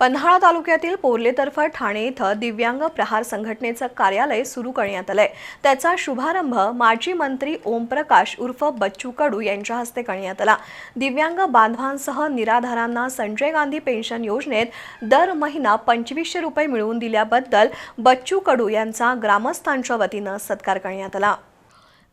पन्हाळा तालुक्यातील पोर्लेतर्फे ठाणे इथं दिव्यांग प्रहार संघटनेचं कार्यालय सुरू करण्यात आलंय. त्याचा शुभारंभ माजी मंत्री ओमप्रकाश उर्फ बच्चू कडू यांच्या हस्ते करण्यात आला. दिव्यांग बांधवांसह निराधारांना संजय गांधी पेन्शन योजनेत दर महिना पंचवीसशे रुपये मिळवून दिल्याबद्दल बच्चू कडू यांचा ग्रामस्थांच्या वतीनं सत्कार करण्यात आला.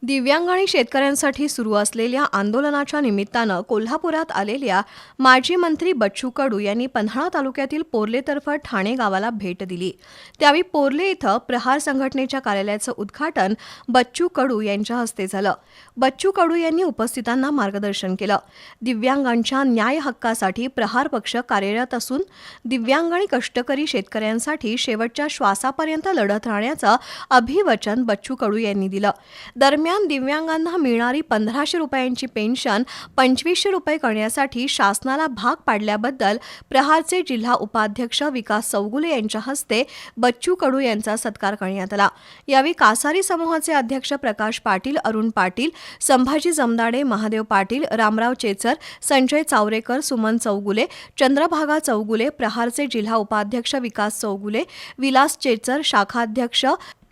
दिव्यांग आणि शेतकऱ्यांसाठी सुरू असलेल्या आंदोलनाच्या निमित्तानं कोल्हापुरात आलेल्या माजी मंत्री बच्चू कडू यांनी पन्हाळा तालुक्यातील पोर्लेतर्फ ठाणे गावाला भेट दिली. त्यावेळी पोर्ले इथं प्रहार संघटनेच्या कार्यालयाचं उद्घाटन बच्चू कडू यांच्या हस्ते झालं. बच्चू कडू यांनी उपस्थितांना मार्गदर्शन केलं. दिव्यांगांच्या न्याय हक्कासाठी प्रहार पक्ष कार्यरत असून दिव्यांग आणि कष्टकरी शेतकऱ्यांसाठी शेवटच्या श्वासापर्यंत लढत राहण्याचं अभिवचन बच्चू कडू यांनी दिलं. दरम्यान दिव्यांगांना मिळणारी पंधराशे रुपयांची पेन्शन पंचवीसशे रुपये करण्यासाठी शासनाला भाग पाडल्याबद्दल प्रहारचे जिल्हा उपाध्यक्ष विकास चौगुले यांच्या हस्ते बच्चू कडू यांचा सत्कार करण्यात आला. यावेळी कासारी समूहाचे अध्यक्ष प्रकाश पाटील अरुण पाटील संभाजी जमदाडे महादेव पाटील रामराव चेचर संजय चावरेकर सुमन चौगुले चंद्रभागा चौगुले प्रहारचे जिल्हा उपाध्यक्ष विकास चौगुले विलास चेचर शाखाध्यक्ष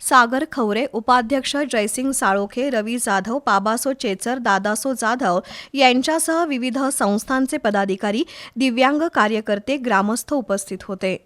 सागर खवरे उपाध्यक्ष जयसिंग साळोखे रवी जाधव बाबासो चेचर दादासो जाधव यांच्यासह विविध संस्थांचे पदाधिकारी दिव्यांग कार्यकर्ते ग्रामस्थ उपस्थित होते.